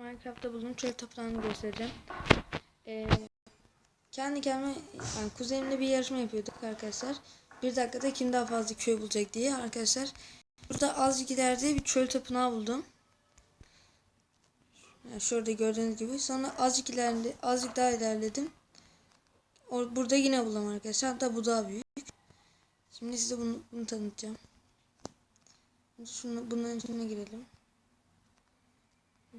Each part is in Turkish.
Minecraft'ta bulduğum çöl tapınağını göstereceğim. Ee, kendi kendime yani kuzenimle bir yarışma yapıyorduk arkadaşlar. Bir dakikada kim daha fazla köy bulacak diye arkadaşlar. Burada azıcık ileride bir çöl tapınağı buldum. Yani şurada gördüğünüz gibi. Sonra azıcık ileride, azıcık daha ilerledim. Or burada yine buldum arkadaşlar. Hatta bu daha büyük. Şimdi size bunu, bunu tanıtacağım. Şunu, bunların içine girelim.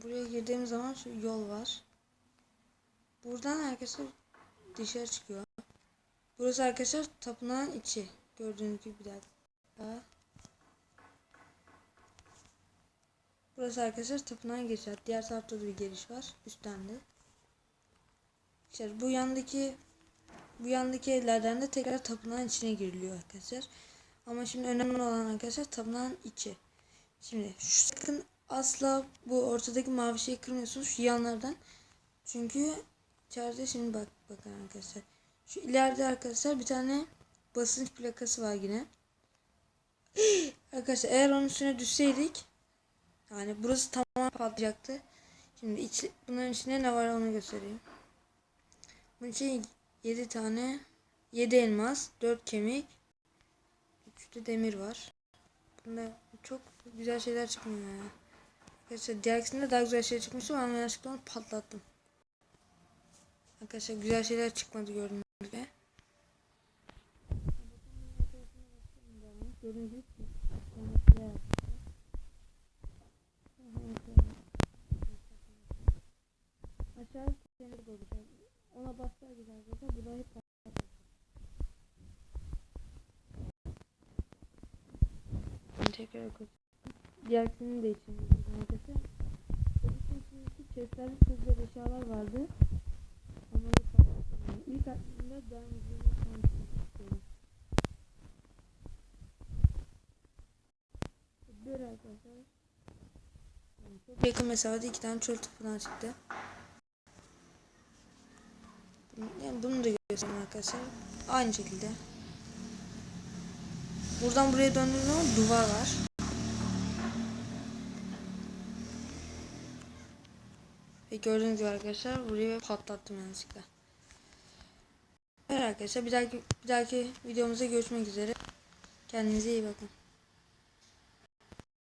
Buraya girdiğim zaman şu yol var. Buradan arkadaşlar dışarı çıkıyor. Burası arkadaşlar tapınağın içi. Gördüğünüz gibi bir dakika. Burası arkadaşlar tapınağın girişi. Diğer tarafta da bir giriş var. Üstten de. İşte bu yandaki bu yandaki evlerden de tekrar tapınağın içine giriliyor arkadaşlar. Ama şimdi önemli olan arkadaşlar tapınağın içi. Şimdi şu sakın asla bu ortadaki mavi şeyi kırmıyorsunuz şu yanlardan. Çünkü içeride şimdi bak bakın arkadaşlar. Şu ileride arkadaşlar bir tane basınç plakası var yine. arkadaşlar eğer onun üstüne düşseydik yani burası tamamen patlayacaktı. Şimdi iç, bunların içinde ne var onu göstereyim. Bunun için 7 tane 7 elmas, 4 kemik, 3 de demir var. Bunda çok güzel şeyler çıkmıyor ya. Arkadaşlar diğerkisinde daha güzel şey çıkmıştı ama yanlışlıkla onu patlattım. Arkadaşlar güzel şeyler çıkmadı gördüğünüz gibi. Gördüğünüz gibi Aşağı demir olacak. Ona basar güzel arkadaşlar. Bu da hep tekrar koyayım. Diğersinin de içinde çok güzel eşyalar vardı. Ama ilk aklımda devam edeceğini sanmıştım. istiyorum. Böyle arkadaşlar. Çok yakın mesafede iki tane çöl tapınağı çıktı. Yani bunu da göstereyim arkadaşlar. Aynı şekilde. Buradan buraya döndüğünüz zaman duvar var. Ve gördüğünüz gibi arkadaşlar burayı patlattım yanlışlıkla. Evet arkadaşlar bir dahaki, bir dahaki videomuzda görüşmek üzere. Kendinize iyi bakın.